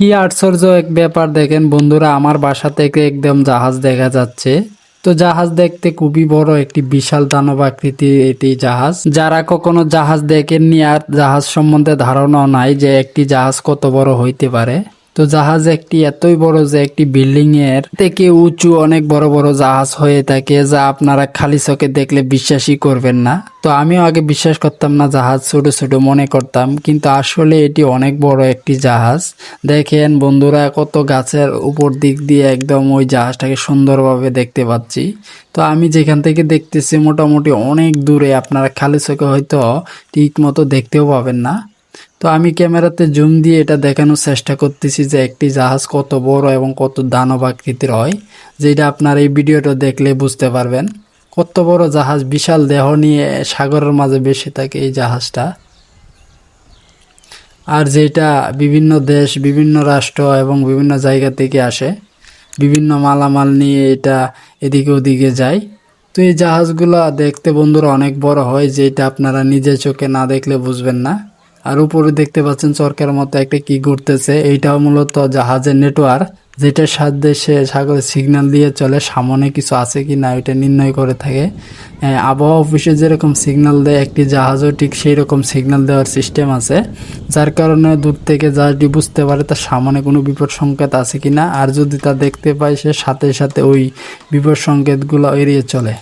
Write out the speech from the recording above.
কি আশ্চর্য এক ব্যাপার দেখেন বন্ধুরা, আমার বাসা থেকে একদম জাহাজ দেখা যাচ্ছে। তো জাহাজ দেখতে খুবই বড় একটি বিশাল দানব আকৃতির এটি জাহাজ। যারা কখনো জাহাজ দেখেননি আর জাহাজ সম্বন্ধে ধারণাও নাই যে একটি জাহাজ কত বড় হইতে পারে। তো জাহাজ একটি এতই বড় যে একটি বিল্ডিং এর থেকে উঁচু অনেক বড় বড় জাহাজ হয়ে থাকে যা আপনারা খালি চোখে দেখলে বিশ্বাসই করবেন না। তো আমিও আগে বিশ্বাস করতাম না জাহাজ ছোট ছোট মনে করতাম, কিন্তু আসলে এটি অনেক বড় একটি জাহাজ। দেখেন বন্ধুরা, কত গাছের উপর দিক দিয়ে একদম ওই জাহাজটাকে সুন্দরভাবে দেখতে পাচ্ছি। তো আমি যেখান থেকে দেখতেছি, মোটামুটি অনেক দূরে আপনারা খালি চোখে হয়তো ঠিক মতো দেখতেও পাবেন না। তো আমি ক্যামেরাতে জুম দিয়ে এটা দেখানোর চেষ্টা করতেছি যে একটি জাহাজ কত বড় এবং কত দানব আকৃতির হয়, যেটা আপনার এই ভিডিওটা দেখলে বুঝতে পারবেন। কত বড় জাহাজ, বিশাল দেহ নিয়ে সাগরের মাঝে বেসে থাকে এই জাহাজটা। আর যেটা বিভিন্ন দেশ, বিভিন্ন রাষ্ট্র এবং বিভিন্ন জায়গা থেকে আসে, বিভিন্ন মালামাল নিয়ে এটা এদিকে ওদিকে যায়। তো এই জাহাজগুলা দেখতে বন্ধুরা অনেক বড় হয়, যেটা আপনারা নিজের চোখে না দেখলে বুঝবেন না। আর উপরে দেখতে পাচ্ছেন চরকার মতো একটা কি ঘুরতেছে। এইটাও মূলত জাহাজের নেটওয়ার্ক, যেটার সাহায্যে সে সাগরে সিগন্যাল দিয়ে চলে, সামনে কিছু আছে কি না এটা নির্ণয় করে থাকে। আবহাওয়া অফিসে যেরকম সিগন্যাল দেয় একটি জাহাজও ঠিক সেই রকম সিগন্যাল দেওয়ার সিস্টেম আছে। যার কারণে দূর থেকে জাহাজটি বুঝতে পারে তার সামনে কোনো বিপদ সংকেত আছে কি না আর যদি তা দেখতে পায় সে সাথে সাথে ওই বিপদ সংকেতগুলো এড়িয়ে চলে।